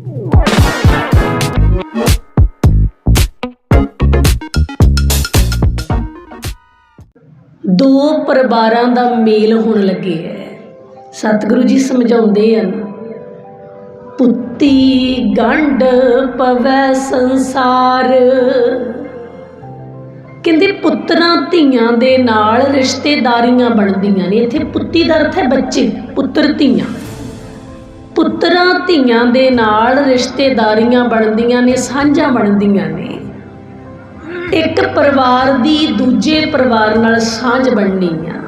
ਦੋ ਪਰਿਵਾਰਾਂ ਦਾ ਮੇਲ ਹੋਣ ਲੱਗੇ ਹੈ ਸਤਿਗੁਰੂ ਜੀ ਸਮਝਾਉਂਦੇ ਹਨ, ਪੁੱਤੀ ਗੰਢ ਪਵੈ ਸੰਸਾਰ। ਕਹਿੰਦੇ ਪੁੱਤਰਾਂ ਧੀਆਂ ਦੇ ਨਾਲ ਰਿਸ਼ਤੇਦਾਰੀਆਂ ਬਣਦੀਆਂ ਨੇ, ਇੱਥੇ ਪੁੱਤੀ ਦਾ ਅਰਥ ਹੈ ਬੱਚੇ, ਪੁੱਤਰ ਧੀਆਂ। ਪੁੱਤਰਾਂ ਧੀਆਂ ਦੇ ਨਾਲ ਰਿਸ਼ਤੇਦਾਰੀਆਂ ਬਣਦੀਆਂ ਨੇ, ਸਾਂਝਾਂ ਬਣਦੀਆਂ ਨੇ। ਇੱਕ ਪਰਿਵਾਰ ਦੀ ਦੂਜੇ ਪਰਿਵਾਰ ਨਾਲ ਸਾਂਝ ਬਣਨੀ ਆ।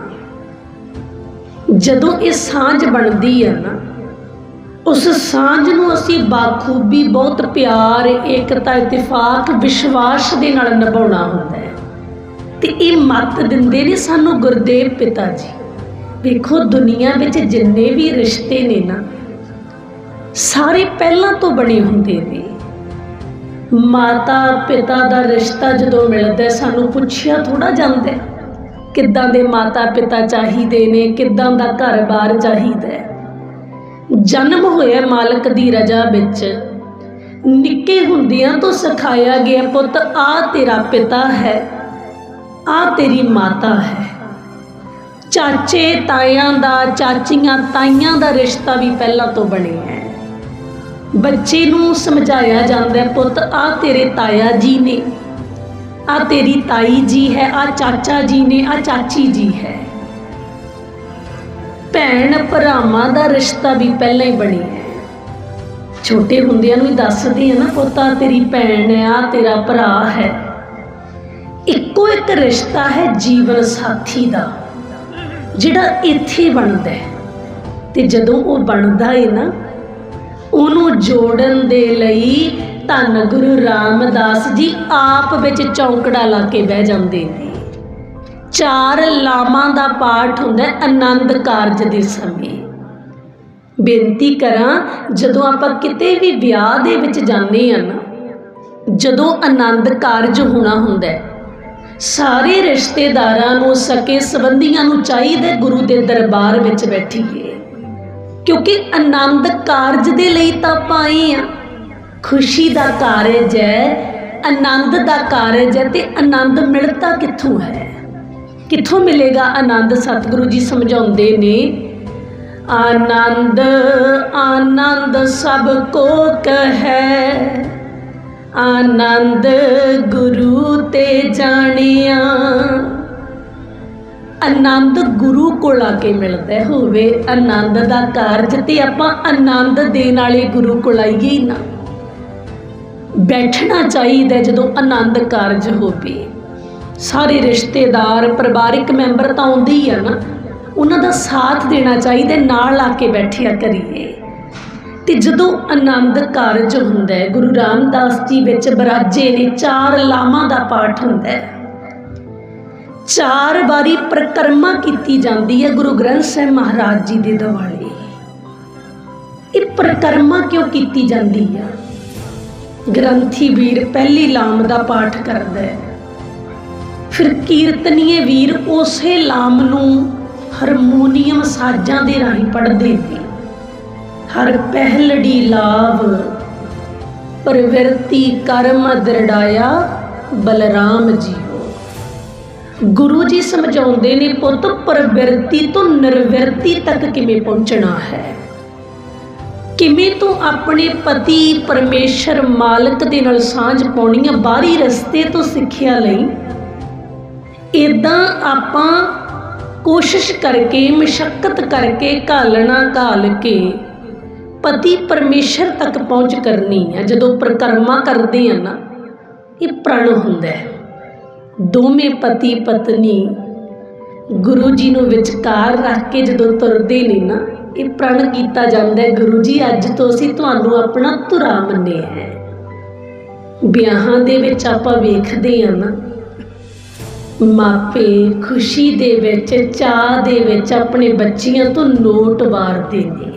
ਜਦੋਂ ਇਹ ਸਾਂਝ ਬਣਦੀ ਆ ਨਾ, ਉਸ ਸਾਂਝ ਨੂੰ ਅਸੀਂ ਬਾਖੂਬੀ ਬਹੁਤ ਪਿਆਰ, ਏਕਤਾ, ਇਤਫਾਕ, ਵਿਸ਼ਵਾਸ ਦੇ ਨਾਲ ਨਿਭਾਉਣਾ ਹੁੰਦਾ ਹੈ। ਤੇ ਇਹ ਮੱਤ ਦਿੰਦੇ ਨੇ ਸਾਨੂੰ ਗੁਰਦੇਵ ਪਿਤਾ ਜੀ। ਵੇਖੋ ਦੁਨੀਆ ਵਿੱਚ ਜਿੰਨੇ ਵੀ ਰਿਸ਼ਤੇ ਨੇ ਨਾ ਸਾਰੇ ਪਹਿਲਾਂ ਤੋਂ ਬਣੇ ਹੁੰਦੇ ਨੇ। ਮਾਤਾ ਪਿਤਾ ਦਾ ਰਿਸ਼ਤਾ ਜਦੋਂ ਮਿਲਦਾ, ਸਾਨੂੰ ਪੁੱਛਿਆ ਥੋੜਾ ਜਾਂਦਾ ਕਿੱਦਾਂ ਦੇ ਮਾਤਾ ਪਿਤਾ ਚਾਹੀਦੇ ਨੇ, ਕਿੱਦਾਂ ਦਾ ਘਰ-ਬਾਰ ਚਾਹੀਦਾ ਜਨਮ ਹੋਇਆ ਮਾਲਕ ਦੀ ਰਜ਼ਾ ਵਿੱਚ। ਨਿੱਕੇ ਹੁੰਦਿਆਂ ਤੋਂ ਸਿਖਾਇਆ ਗਿਆ ਪੁੱਤ ਆ ਤੇਰਾ ਪਿਤਾ ਹੈ ਆ ਤੇਰੀ ਮਾਤਾ ਹੈ। ਚਾਚੇ ਤਾਇਆਂ ਦਾ ਚਾਚੀਆਂ ਤਾਈਆਂ ਦਾ ਰਿਸ਼ਤਾ ਵੀ ਪਹਿਲਾਂ ਤੋਂ ਬਣਿਆ ਹੈ। ਬੱਚੇ ਨੂੰ ਸਮਝਾਇਆ ਜਾਂਦਾ ਪੁੱਤ ਆ ਤੇਰੇ ਤਾਇਆ ਜੀ ਨੇ ਆ ਤੇਰੀ ਤਾਈ ਜੀ ਹੈ ਆ ਚਾਚਾ ਜੀ ਨੇ ਆ ਚਾਚੀ ਜੀ ਹੈ। ਭੈਣ ਭਰਾਵਾਂ ਦਾ ਰਿਸ਼ਤਾ ਵੀ ਪਹਿਲਾਂ ਹੀ ਬਣਿਆ ਹੈ। ਛੋਟੇ ਹੁੰਦਿਆਂ ਨੂੰ ਹੀ ਦੱਸਦੇ ਆ ਨਾ, ਪੁੱਤ ਆ ਤੇਰੀ ਭੈਣ ਹੈ ਆ ਤੇਰਾ ਭਰਾ ਹੈ। ਇੱਕੋ ਇੱਕ ਰਿਸ਼ਤਾ ਹੈ ਜੀਵਨ ਸਾਥੀ ਦਾ, ਜਿਹੜਾ ਇੱਥੇ ਬਣਦਾ ਹੈ। ਤੇ ਜਦੋਂ ਉਹ ਬਣਦਾ ਹੈ ਨਾ ਉਹਨੂੰ ਜੋੜਨ ਦੇ ਲਈ ਧੰਨ ਗੁਰੂ ਰਾਮਦਾਸ ਜੀ ਆਪ ਵਿੱਚ ਚੌਂਕੜਾ ਲਾ ਕੇ ਬਹਿ ਜਾਂਦੇ ਨੇ। ਚਾਰ ਲਾਮਾਂ ਦਾ ਪਾਠ ਹੁੰਦਾ ਆਨੰਦ ਕਾਰਜ ਦੇ ਸਮੇਂ। ਬੇਨਤੀ ਕਰਾਂ, ਜਦੋਂ ਆਪਾਂ ਕਿਤੇ ਵੀ ਵਿਆਹ ਦੇ ਵਿੱਚ ਜਾਂਦੇ ਆ ਨਾ, ਜਦੋਂ ਆਨੰਦ ਕਾਰਜ ਹੋਣਾ ਹੁੰਦਾ ਸਾਰੇ ਰਿਸ਼ਤੇਦਾਰਾਂ ਨੂੰ, ਸਕੇ ਸੰਬੰਧੀਆਂ ਨੂੰ ਚਾਹੀਦਾ ਗੁਰੂ ਦੇ ਦਰਬਾਰ ਵਿੱਚ ਬੈਠੀਏ। ਕਿਉਂਕਿ ਆਨੰਦ ਕਾਰਜ ਦੇ ਲਈ ਤਾਂ ਆਪਾਂ ਆਏ ਆ ਖੁਸ਼ੀ ਦਾ ਕਾਰਜ ਹੈ, ਆਨੰਦ ਦਾ ਕਾਰਜ ਹੈ ਤੇ ਆਨੰਦ ਮਿਲਦਾ ਕਿੱਥੋਂ ਹੈ? ਕਿੱਥੋਂ ਮਿਲੇਗਾ ਆਨੰਦ? ਸਤਿਗੁਰੂ ਜੀ ਸਮਝਾਉਂਦੇ ਨੇ, ਆਨੰਦ ਆਨੰਦ ਸਭ ਕੋ ਕਹੈ। ਆਨੰਦ ਗੁਰੂ ਤੇ ਜਾਣਿਆ। ਆਨੰਦ ਗੁਰੂ ਕੋਲ ਆ ਕੇ ਮਿਲਦਾ ਹੋਵੇ। ਆਨੰਦ ਦਾ ਕਾਰਜ ਤੇ ਆਪਾਂ ਆਨੰਦ ਦੇਣ ਵਾਲੇ ਗੁਰੂ ਕੋਲ ਆਈਏ ਹੀ ਨਾ। ਬੈਠਣਾ ਚਾਹੀਦਾ ਜਦੋਂ ਆਨੰਦ ਕਾਰਜ ਹੋਵੇ। ਸਾਰੇ ਰਿਸ਼ਤੇਦਾਰ, ਪਰਿਵਾਰਿਕ ਮੈਂਬਰ ਤਾਂ ਆਉਂਦੇ ਹੀ ਆ ਨਾ। ਉਹਨਾਂ ਦਾ ਸਾਥ ਦੇਣਾ ਚਾਹੀਦਾ ਨਾਲ ਆ ਕੇ ਬੈਠਿਆ ਕਰੀਏ। ਤੇ ਜਦੋਂ ਆਨੰਦ ਕਾਰਜ ਹੁੰਦਾ ਹੈ, ਗੁਰੂ ਰਾਮਦਾਸ ਜੀ ਵਿੱਚ ਬਰਾਜੇ ਨੇ ਚਾਰ ਲਾਮਾਂ ਦਾ ਪਾਠ ਹੁੰਦਾ ਹੈ। ਚਾਰ ਵਾਰੀ ਪ੍ਰਕਰਮਾ ਕੀਤੀ ਜਾਂਦੀ ਹੈ ਗੁਰੂ ਗ੍ਰੰਥ ਸਾਹਿਬ ਮਹਾਰਾਜ ਜੀ ਦੇ ਦੁਆਲੇ। ਇਹ ਪ੍ਰਕਰਮਾ ਕਿਉਂ ਕੀਤੀ ਜਾਂਦੀ ਹੈ? ਗ੍ਰੰਥੀ ਵੀਰ ਪਹਿਲੀ ਲਾਮ ਦਾ ਪਾਠ ਕਰਦਾ ਹੈ। ਫਿਰ ਕੀਰਤਨੀਏ ਵੀਰ ਉਸੇ ਲਾਮ ਨੂੰ ਹਾਰਮੋਨੀਅਮ ਸਾਜ਼ਾਂ ਦੇ ਰਾਹੀਂ ਪੜ੍ਹਦੇ ਨੇ। ਹਰ ਪਹਿਲੜੀ ਲਾਭ ਪ੍ਰਵਿਰਤੀ ਕਰਮ ਦਰੜਾਇਆ ਬਲਰਾਮ ਜੀ। ਗੁਰੂ ਜੀ ਸਮਝਾਉਂਦੇ ਨੇ ਪੁੱਤ, ਪ੍ਰਵਿਰਤੀ ਤੋਂ ਨਿਰਵਿਰਤੀ ਤੱਕ ਕਿਵੇਂ ਪਹੁੰਚਣਾ ਹੈ? ਕਿਵੇਂ ਤੂੰ ਆਪਣੇ ਪਤੀ ਪਰਮੇਸ਼ਰ ਮਾਲਕ ਦੇ ਨਾਲ ਸਾਂਝ ਪਾਉਣੀ ਆ ਬਾਹਰੀ ਰਸਤੇ ਤੋਂ ਸਿੱਖਿਆ ਲਈ? ਇਦਾਂ ਆਪਾਂ ਕੋਸ਼ਿਸ਼ ਕਰਕੇ, ਮਸ਼ੱਕਤ ਕਰਕੇ, ਘਾਲਣਾ ਘਾਲ ਕੇ ਪਤੀ ਪਰਮੇਸ਼ਰ ਤੱਕ ਪਹੁੰਚ ਕਰਨੀ ਹੈ ਜਦੋਂ ਪ੍ਰਕਰਮਾ ਕਰਦੇ ਆ ਨਾ, ਇਹ ਪ੍ਰਣ ਹੁੰਦਾ ਹੈ। ਦੋਵੇਂ ਪਤੀ ਪਤਨੀ ਗੁਰੂ ਜੀ ਨੂੰ ਵਿਚਕਾਰ ਰੱਖ ਕੇ ਜਦੋਂ ਤੁਰਦੇ ਨੇ ਨਾ, ਇਹ ਪ੍ਰਣ ਕੀਤਾ ਜਾਂਦਾ ਹੈ, ਗੁਰੂ ਜੀ, ਅੱਜ ਤੋਂ ਅਸੀਂ ਤੁਹਾਨੂੰ ਆਪਣਾ ਧੁਰਾ ਮੰਨਿਆ ਹੈ। ਵਿਆਹਾਂ ਦੇ ਵਿੱਚ ਆਪਾਂ ਵੇਖਦੇ ਆ ਨਾ, ਮਾਪੇ ਖੁਸ਼ੀ ਦੇ ਵਿੱਚ ਚਾਹ ਦੇ ਵਿੱਚ ਆਪਣੇ ਬੱਚਿਆਂ ਤੋਂ ਨੋਟ ਵਾਰਦੇ ਨੇ।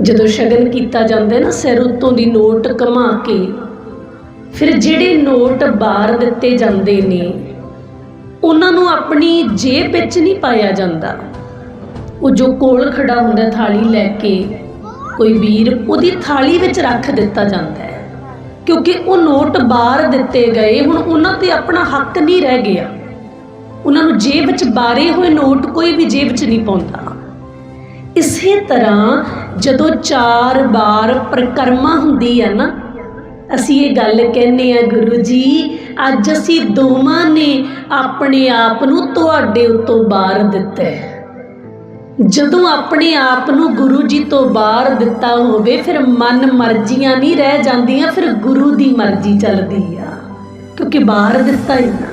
ਜਦੋਂ ਸ਼ਗਨ ਕੀਤਾ ਜਾਂਦਾ ਨਾ, ਸਿਰ ਉੱਤੋਂ ਦੀ ਨੋਟ ਕਮਾ ਕੇ ਫਿਰ ਜਿਹੜੇ ਨੋਟ ਬਾਹਰ ਦਿੱਤੇ ਜਾਂਦੇ ਨੇ, ਉਹਨਾਂ ਨੂੰ ਆਪਣੀ ਜੇਬ ਵਿੱਚ ਨਹੀਂ ਪਾਇਆ ਜਾਂਦਾ। ਉਹ ਜੋ ਕੋਲ ਖੜਾ ਹੁੰਦਾ ਥਾਲੀ ਲੈ ਕੇ, ਕੋਈ ਵੀਰ ਉਹਦੀ ਥਾਲੀ ਵਿੱਚ ਰੱਖ ਦਿੱਤਾ ਜਾਂਦਾ ਹੈ। ਕਿਉਂਕਿ ਉਹ ਨੋਟ ਬਾਹਰ ਦਿੱਤੇ ਗਏ, ਹੁਣ ਉਹਨਾਂ ਤੇ ਆਪਣਾ ਹੱਕ ਨਹੀਂ ਰਹਿ ਗਿਆ। ਉਹਨਾਂ ਨੂੰ ਜੇਬ ਵਿੱਚ ਬਾਰੇ ਹੋਏ ਨੋਟ ਕੋਈ ਵੀ ਜੇਬ ਵਿੱਚ ਨਹੀਂ ਪਾਉਂਦਾ। ਇਸੇ ਤਰ੍ਹਾਂ ਜਦੋਂ ਚਾਰ ਵਾਰ ਪ੍ਰਕਰਮਾ ਹੁੰਦੀ ਹੈ ਨਾ ਅਸੀਂ ਇਹ ਗੱਲ ਕਹਿੰਦੇ ਆ ਗੁਰੂ ਜੀ, ਅੱਜ ਅਸੀਂ ਦੋਵਾਂ ਨੇ ਆਪਣੇ ਆਪ ਨੂੰ ਤੁਹਾਡੇ ਉੱਤੋਂ ਬਾਹਰ ਦਿੱਤਾ ਹੈ। ਜਦੋਂ ਆਪਣੇ ਆਪ ਨੂੰ ਗੁਰੂ ਜੀ ਤੋਂ ਬਾਹਰ ਦਿੱਤਾ ਹੋਵੇ, ਫਿਰ ਮਨ ਮਰਜ਼ੀਆਂ ਨਹੀਂ ਰਹਿ ਜਾਂਦੀਆਂ, ਫਿਰ ਗੁਰੂ ਦੀ ਮਰਜ਼ੀ ਚੱਲਦੀ ਆ। ਕਿਉਂਕਿ ਬਾਹਰ ਦਿੱਤਾ ਹੀ ਨਾ।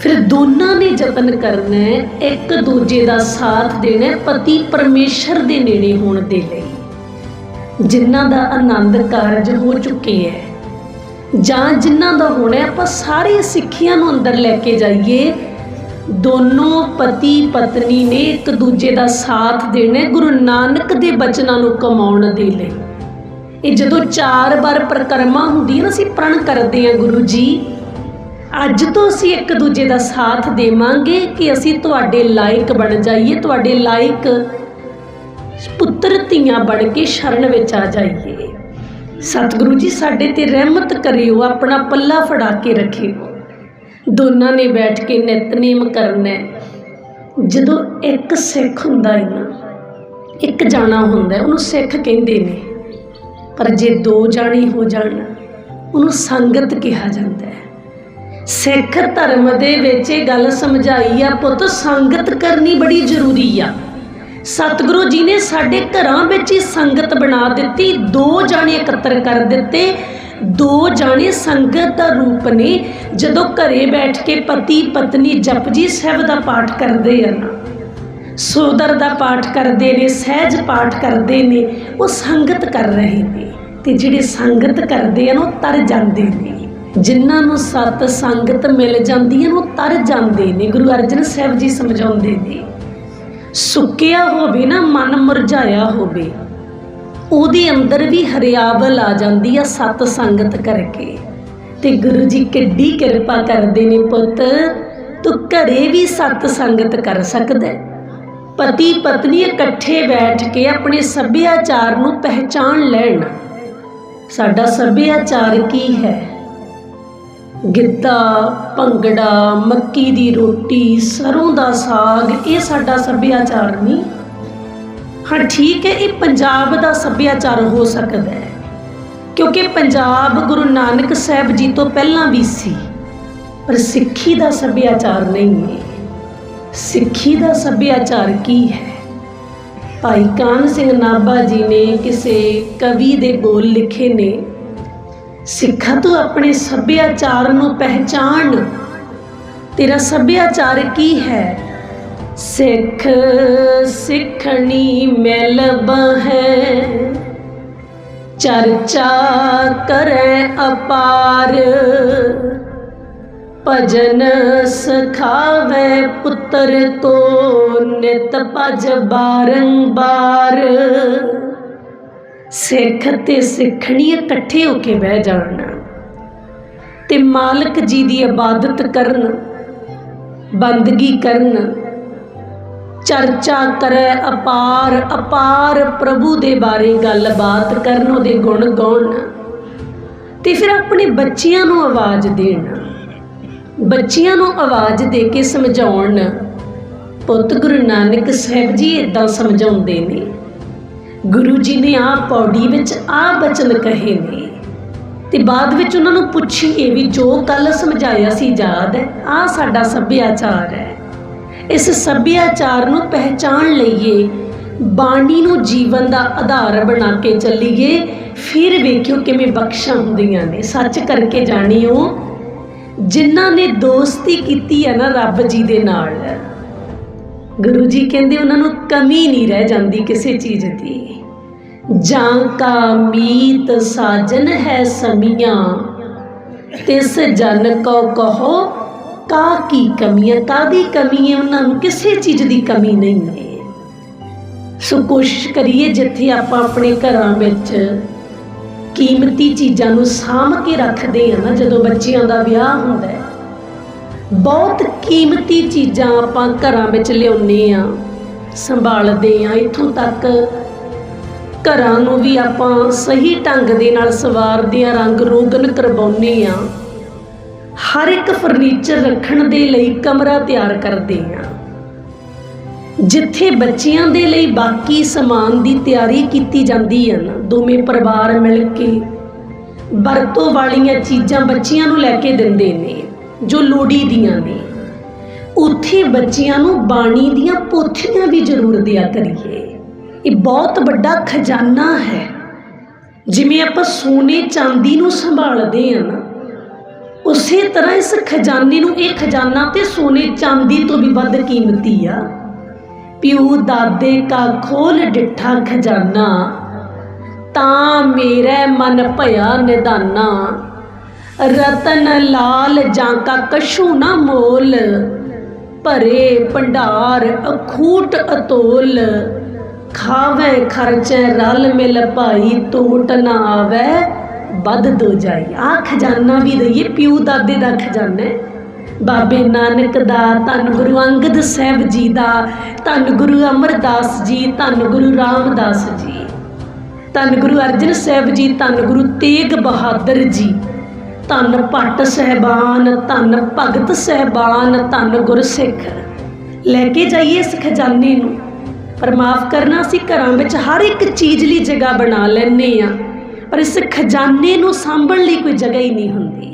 ਫਿਰ ਦੋਨਾਂ ਨੇ ਯਤਨ ਕਰਨਾ ਹੈ, ਇੱਕ ਦੂਜੇ ਦਾ ਸਾਥ ਦੇਣਾ ਪਤੀ ਪਰਮੇਸ਼ਰ ਦੇ ਨੇੜੇ ਹੋਣ ਦੇ ਲਈ। ਜਿਨ੍ਹਾਂ ਦਾ ਆਨੰਦ ਕਾਰਜ ਹੋ ਚੁੱਕੇ ਹੈ ਜਾਂ ਜਿਨ੍ਹਾਂ ਦਾ ਹੋਣਾ ਆਪਾਂ ਸਾਰੀ ਸਿੱਖਿਆ ਨੂੰ ਅੰਦਰ ਲੈ ਕੇ ਜਾਈਏ। ਦੋਨੋਂ ਪਤੀ ਪਤਨੀ ਨੇ ਇੱਕ ਦੂਜੇ ਦਾ ਸਾਥ ਦੇਣਾ, ਗੁਰੂ ਨਾਨਕ ਦੇ ਬਚਨਾਂ ਨੂੰ ਕਮਾਉਣ ਦੇ ਲਈ। ਇਹ ਜਦੋਂ ਚਾਰ ਵਾਰ ਪ੍ਰਕਰਮਾ ਹੁੰਦੀ ਹੈ ਨਾ ਅਸੀਂ ਪ੍ਰਣ ਕਰਦੇ ਹਾਂ ਗੁਰੂ ਜੀ, ਅੱਜ ਤੋਂ ਅਸੀਂ ਇੱਕ ਦੂਜੇ ਦਾ ਸਾਥ ਦੇਵਾਂਗੇ ਕਿ ਅਸੀਂ ਤੁਹਾਡੇ ਲਾਇਕ ਬਣ ਜਾਈਏ, ਤੁਹਾਡੇ ਲਾਇਕ ਪੁੱਤਰ ਧੀਆਂ ਬਣ ਕੇ ਸ਼ਰਨ ਵਿੱਚ ਆ ਜਾਈਏ। ਸਤਿਗੁਰੂ ਜੀ, ਸਾਡੇ ਤੇ ਰਹਿਮਤ ਕਰਿਓ, ਆਪਣਾ ਪੱਲਾ ਫੜਾ ਕੇ ਰੱਖਿਓ। ਦੋਨਾਂ ਨੇ ਬੈਠ ਕੇ ਨਿਤਨੇਮ ਕਰਨਾ। ਹੈ ਜਦੋਂ ਇੱਕ ਸਿੱਖ ਹੁੰਦਾ ਹੈ ਨਾ, ਇੱਕ ਜਾਣਾ ਹੁੰਦਾ ਉਹਨੂੰ ਸਿੱਖ ਕਹਿੰਦੇ ਨੇ। ਪਰ ਜੇ ਦੋ ਜਾਣੇ ਹੋ ਜਾਣ, ਉਹਨੂੰ ਸੰਗਤ ਕਿਹਾ ਜਾਂਦਾ ਹੈ ਸਿੱਖ ਧਰਮ ਦੇ ਵਿੱਚ ਇਹ ਗੱਲ ਸਮਝਾਈ ਆ, ਪੁੱਤ, ਸੰਗਤ ਕਰਨੀ ਬੜੀ ਜ਼ਰੂਰੀ ਆ। ਸਤਿਗੁਰੂ ਜੀ ਨੇ ਸਾਡੇ ਘਰਾਂ ਵਿੱਚ ਹੀ ਸੰਗਤ ਬਣਾ ਦਿੱਤੀ, ਦੋ ਜਾਣੇ ਇਕੱਤਰ ਕਰ ਦਿੱਤੇ, ਦੋ ਜਾਣੇ ਸੰਗਤ ਦਾ ਰੂਪ ਨੇ, ਜਦੋਂ ਘਰੇ ਬੈਠ ਕੇ ਪਤੀ ਪਤਨੀ ਜਪਜੀ ਸਾਹਿਬ ਦਾ ਪਾਠ ਕਰਦੇ ਆ ਨਾ, ਸੋਦਰ ਦਾ ਪਾਠ ਕਰਦੇ ਨੇ, ਸਹਿਜ ਪਾਠ ਕਰਦੇ ਨੇ, ਉਹ ਸੰਗਤ ਕਰ ਰਹੇ ਨੇ, ਤੇ ਜਿਹੜੇ ਸੰਗਤ ਕਰਦੇ ਆ ਨਾ, ਉਹ ਤਰ ਜਾਂਦੇ ਨੇ, ਜਿਨ੍ਹਾਂ ਨੂੰ ਸਤ ਸੰਗਤ ਮਿਲ ਜਾਂਦੀ ਹੈ ਉਹ ਤਰ ਜਾਂਦੇ ਨੇ, ਗੁਰੂ ਅਰਜਨ ਸਾਹਿਬ ਜੀ ਸਮਝਾਉਂਦੇ ਨੇ। ਸੁੱਕਿਆ ਹੋਵੇ ਨਾ, ਮਨ ਮੁਰਝਾਇਆ ਹੋਵੇ, ਉਹਦੇ ਅੰਦਰ ਵੀ ਹਰਿਆਵਲ ਆ ਜਾਂਦੀ ਆ ਸਤ ਸੰਗਤ ਕਰਕੇ। ਤੇ ਗੁਰੂ ਜੀ ਕਿੱਡੀ ਕਿਰਪਾ ਕਰਦੇ ਨੇ ਪੁੱਤ, ਤੂੰ ਘਰੇ ਵੀ ਸਤ ਸੰਗਤ ਕਰ ਸਕਦਾ ਪਤੀ ਪਤਨੀ ਇਕੱਠੇ ਬੈਠ ਕੇ ਆਪਣੇ ਸੱਭਿਆਚਾਰ ਨੂੰ ਪਹਿਚਾਣ ਲੈਣ। ਸਾਡਾ ਸੱਭਿਆਚਾਰ ਕੀ ਹੈ? ਗਿੱਧਾ, ਭੰਗੜਾ, ਮੱਕੀ ਦੀ ਰੋਟੀ, ਸਰੋਂ ਦਾ ਸਾਗ, ਇਹ ਸਾਡਾ ਸੱਭਿਆਚਾਰ ਨਹੀਂ ਹਾਂ, ਠੀਕ ਹੈ, ਇਹ ਪੰਜਾਬ ਦਾ ਸੱਭਿਆਚਾਰ ਹੋ ਸਕਦਾ ਹੈ। ਕਿਉਂਕਿ ਪੰਜਾਬ ਗੁਰੂ ਨਾਨਕ ਸਾਹਿਬ ਜੀ ਤੋਂ ਪਹਿਲਾਂ ਵੀ ਸੀ, ਪਰ ਸਿੱਖੀ ਦਾ ਸੱਭਿਆਚਾਰ ਨਹੀਂ ਹੈ। ਸਿੱਖੀ ਦਾ ਸੱਭਿਆਚਾਰ ਕੀ ਹੈ? ਭਾਈ ਕਾਨ ਸਿੰਘ ਨਾਭਾ ਜੀ ਨੇ ਕਿਸੇ ਕਵੀ ਦੇ ਬੋਲ ਲਿਖੇ ਨੇ ਸਿੱਖਾਂ ਤੂੰ ਆਪਣੇ ਸੱਭਿਆਚਾਰ ਨੂੰ ਪਹਿਚਾਣ। ਤੇਰਾ ਸੱਭਿਆਚਾਰ ਕੀ ਹੈ? ਸਿੱਖ ਸਿੱਖਣੀ ਮਿਲ ਬਹੈ ਚਰਚਾ ਕਰੈ ਅਪਾਰ। ਭਜਨ ਸਖਾਵੇ ਪੁੱਤਰ ਕੋ ਨਿਤ ਭਜ ਬਾਰੰਬਾਰ। ਸਿੱਖ ਤੇ ਸਿੱਖਣੀ ਇਕੱਠੇ ਹੋ ਕੇ ਬਹਿ ਜਾਣ। ਤੇ ਮਾਲਕ ਜੀ ਦੀ ਇਬਾਦਤ ਕਰਨ, ਬੰਦਗੀ ਕਰਨ, ਚਰਚਾ ਕਰੇ ਅਪਾਰ ਅਪਾਰ ਪ੍ਰਭੂ ਦੇ ਬਾਰੇ ਗੱਲਬਾਤ ਕਰਨ, ਉਹਦੇ ਗੁਣ ਗਾਉਣ ਤੇ ਫਿਰ ਆਪਣੇ ਬੱਚਿਆਂ ਨੂੰ ਆਵਾਜ਼ ਦੇਣ। ਬੱਚਿਆਂ ਨੂੰ ਆਵਾਜ਼ ਦੇ ਕੇ ਸਮਝਾਉਣ। ਪੁੱਤ ਗੁਰੂ ਨਾਨਕ ਸਾਹਿਬ ਜੀ ਇਦਾਂ ਸਮਝਾਉਂਦੇ ਨੇ। ਗੁਰੂ ਜੀ ਨੇ ਆ ਪੌੜੀ ਵਿੱਚ ਆ ਬਚਨ ਕਹੇ ਨੇ। ਤੇ ਬਾਅਦ ਵਿੱਚ ਉਹਨਾਂ ਨੂੰ ਪੁੱਛੀਏ ਵੀ ਜੋ ਕੱਲ ਸਮਝਾਇਆ ਸੀ ਯਾਦ ਹੈ, ਆ ਸਾਡਾ ਸੱਭਿਆਚਾਰ ਹੈ। ਇਸ ਸੱਭਿਆਚਾਰ ਨੂੰ ਪਹਿਚਾਣ ਲਈਏ, ਬਾਣੀ ਨੂੰ ਜੀਵਨ ਦਾ ਆਧਾਰ ਬਣਾ ਕੇ ਚੱਲੀਏ, ਫਿਰ ਵੇਖਿਓ ਕਿਵੇਂ ਬਖਸ਼ਾਂ ਹੁੰਦੀਆਂ ਨੇ। ਸੱਚ ਕਰਕੇ ਜਾਣਿਓ, ਜਿਨ੍ਹਾਂ ਨੇ ਦੋਸਤੀ ਕੀਤੀ ਹੈ ਨਾ ਰੱਬ ਜੀ ਦੇ ਨਾਲ ਗੁਰੂ ਜੀ ਕਹਿੰਦੇ ਉਹਨਾਂ ਨੂੰ ਕਮੀ ਨਹੀਂ ਰਹਿ ਜਾਂਦੀ ਕਿਸੇ ਚੀਜ਼ ਦੀ। ਜਾਂ ਕਾ ਮੀਤ ਸਾਜਨ ਹੈ ਸਮੀਆਂ, ਤਿਸ ਜਨ ਕੋ ਕਹੋ, ਕਾ ਕੀ ਕਮੀ ਹੈ ਕਾਦੀ ਕਮੀ ਹੈ, ਉਹਨਾਂ ਨੂੰ ਕਿਸੇ ਚੀਜ਼ ਦੀ ਕਮੀ ਨਹੀਂ ਹੈ। ਸੋ ਕੋਸ਼ਿਸ਼ ਕਰੀਏ ਜਿੱਥੇ ਆਪਾਂ ਆਪਣੇ ਘਰਾਂ ਵਿੱਚ ਕੀਮਤੀ ਚੀਜ਼ਾਂ ਨੂੰ ਸਾਂਭ ਕੇ ਰੱਖਦੇ ਹਾਂ ਨਾ, ਜਦੋਂ ਬੱਚਿਆਂ ਦਾ ਵਿਆਹ ਹੁੰਦਾ ਹੈ ਬਹੁਤ ਕੀਮਤੀ ਚੀਜ਼ਾਂ ਆਪਾਂ ਘਰਾਂ ਵਿੱਚ ਲਿਆਉਂਦੇ ਆ ਸੰਭਾਲਦੇ ਆ ਇੱਥੋਂ ਤੱਕ ਘਰਾਂ ਨੂੰ ਵੀ ਆਪਾਂ ਸਹੀ ਢੰਗ ਦੇ ਨਾਲ ਸਵਾਰਦੇ ਆ ਰੰਗ ਰੋਗਨ ਕਰਵਾਉਂਦੇ ਆ ਹਰ ਇੱਕ ਫਰਨੀਚਰ ਰੱਖਣ ਦੇ ਲਈ ਕਮਰਾ ਤਿਆਰ ਕਰਦੇ ਆ ਜਿੱਥੇ ਬੱਚਿਆਂ ਦੇ ਲਈ ਬਾਕੀ ਸਮਾਨ ਦੀ ਤਿਆਰੀ ਕੀਤੀ ਜਾਂਦੀ ਹੈ ਨਾ, ਦੋਵੇਂ ਪਰਿਵਾਰ ਮਿਲ ਕੇ ਵਰਤੋਂ ਵਾਲੀਆਂ ਚੀਜ਼ਾਂ ਬੱਚਿਆਂ ਨੂੰ ਲੈ ਕੇ ਦਿੰਦੇ ਨੇ। ਜੋ ਲੋੜੀ ਦੀਆਂ ਨੇ। ਉੱਥੇ ਬੱਚਿਆਂ ਨੂੰ ਬਾਣੀ ਦੀਆਂ ਪੋਥੀਆਂ ਵੀ ਜ਼ਰੂਰ ਦਿਆ ਕਰੀਏ। ਇਹ ਬਹੁਤ ਵੱਡਾ ਖਜ਼ਾਨਾ ਹੈ। ਜਿਵੇਂ ਆਪਾਂ ਸੋਨੇ ਚਾਂਦੀ ਨੂੰ ਸੰਭਾਲਦੇ ਆ ਨਾ, ਉਸੇ ਤਰ੍ਹਾਂ ਇਸ ਖਜ਼ਾਨੇ ਨੂੰ ਇਹ ਖਜ਼ਾਨਾ ਤੇ ਸੋਨੇ ਚਾਂਦੀ ਤੋਂ ਵੀ ਵੱਧ ਕੀਮਤੀ ਆ। ਪਿਓ, ਦਾਦੇ ਕਾ ਖੋਲ ਡਿੱਠਾ ਖਜ਼ਾਨਾ, ਤਾਂ ਮੇਰੇ ਮਨ ਭਇਆ ਨਿਦਾਨਾ ਰਤਨ ਲਾਲ ਜਾਂ ਕਾ ਕਛੂ ਨਾ ਮੋਲ, ਭਰੇ ਭੰਡਾਰ ਅਖੂਟ ਅਤੋਲ। ਖਾਵੇ ਖਰਚੇ ਰਲ ਮਿਲ ਭਾਈ ਟੋਟ ਨਾ ਆਵੇ, ਵੱਧ ਦੋ ਜਾਈ। ਆ ਖਜ਼ਾਨਾ ਵੀ ਦਈਏ, ਪਿਓ ਦਾਦੇ ਦਾ ਖਜ਼ਾਨਾ ਹੈ। ਬਾਬੇ ਨਾਨਕ ਦਾ, ਧੰਨ ਗੁਰੂ ਅੰਗਦ ਸਾਹਿਬ ਜੀ ਦਾ, ਧੰਨ ਗੁਰੂ ਅਮਰਦਾਸ ਜੀ, ਧੰਨ ਗੁਰੂ ਰਾਮਦਾਸ ਜੀ। ਧੰਨ ਗੁਰੂ ਅਰਜਨ ਸਾਹਿਬ ਜੀ, ਧੰਨ ਗੁਰੂ ਤੇਗ ਬਹਾਦਰ ਜੀ। ਧੰਨ ਭੱਟ ਸਹਿਬਾਨ, ਧੰਨ ਭਗਤ ਸਹਿਬਾਨ, ਧੰਨ ਗੁਰਸਿੱਖ। ਲੈ ਕੇ ਜਾਈਏ ਇਸ ਖਜ਼ਾਨੇ ਨੂੰ। ਪਰ ਮਾਫ ਕਰਨਾ, ਅਸੀਂ ਘਰਾਂ ਵਿੱਚ ਹਰ ਇੱਕ ਚੀਜ਼ ਲਈ ਜਗ੍ਹਾ ਬਣਾ ਲੈਂਦੇ ਆ ਪਰ ਇਸ ਖਜ਼ਾਨੇ ਨੂੰ ਸਾਂਭਣ ਲਈ ਕੋਈ ਜਗ੍ਹਾ ਹੀ ਨਹੀਂ ਹੁੰਦੀ।